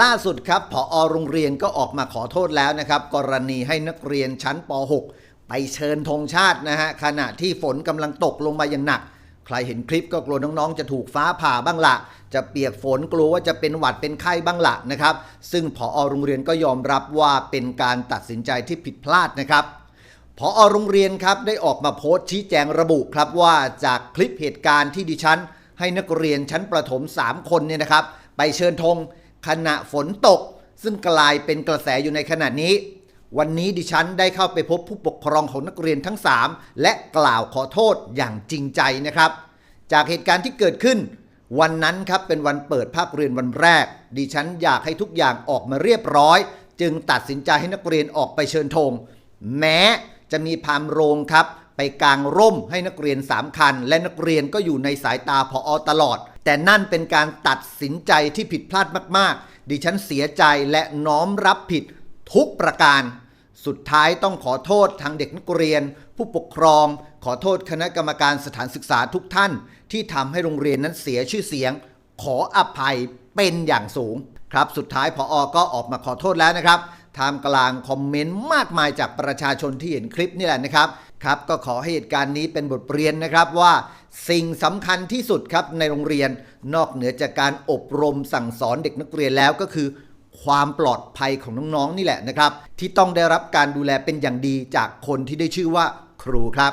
ล่าสุดครับผออโรงเรียนก็ออกมาขอโทษแล้วนะครับ กรณีให้นักเรียนชั้นป .6 ไปเชิญธงชาตินะฮะขณะที่ฝนกำลังตกลงมาอย่างหนัก ใครเห็นคลิปก็กลัวน้องๆ จะถูกฟ้าผ่าบ้างละจะเปียกฝนกลัวว่าจะเป็นหวัดเป็นไข้บ้างละนะครับ ซึ่งผออโรงเรียนก็ยอมรับว่าเป็นการตัดสินใจที่ผิดพลาดนะครับพอโรงเรียนครับได้ออกมาโพสต์ชี้แจงระบุครับว่าจากคลิปเหตุการณ์ที่ดิฉัน ให้นักเรียนชั้นประถม 3 คนเนี่ยนะครับ ไปเชิญธง ขณะฝนตก ซึ่งกลายเป็นกระแสอยู่ในขณะนี้ วันนี้ดิฉันได้เข้าไปพบผู้ปกครองของนักเรียนทั้ง 3 และกล่าวขอโทษอย่างจริงใจนะครับ จากเหตุการณ์ที่เกิดขึ้น วันนั้นครับเป็นวันเปิดภาคเรียนวันแรก ดิฉันอยากให้ทุกอย่างออกมาเรียบร้อย จึงตัดสินใจให้นักเรียนออกไปเชิญธงแม้จะมีพามโรงครับ ไปกางร่มให้นักเรียน 3 คัน และนักเรียนก็อยู่ในสายตาพออตลอด แต่นั่นเป็นการตัดสินใจที่ผิดพลาดมากๆ ดิฉันเสียใจและน้อมรับผิดทุกประการ สุดท้ายต้องขอโทษทางเด็กนักเรียน ผู้ปกครอง ขอโทษคณะกรรมการสถานศึกษาทุกท่าน ที่ทำให้โรงเรียนนั้นเสียชื่อเสียง ขออภัยเป็นอย่างสูงครับสุดท้ายพออก็ออกมาขอโทษแล้วนะครับท่ามกลางคอมเมนต์มากมายจากประชาชนที่เห็นคลิปนี่แหละนะครับ ครับก็ขอให้เหตุการณ์นี้เป็นบทเรียนนะครับว่าสิ่งสำคัญที่สุดครับในโรงเรียนนอกเหนือจากการอบรมสั่งสอนเด็กนักเรียนแล้วก็คือ ความปลอดภัยของน้องๆนี่แหละนะครับ ที่ต้องได้รับการดูแลเป็นอย่างดีจากคนที่ได้ชื่อว่าครูครับ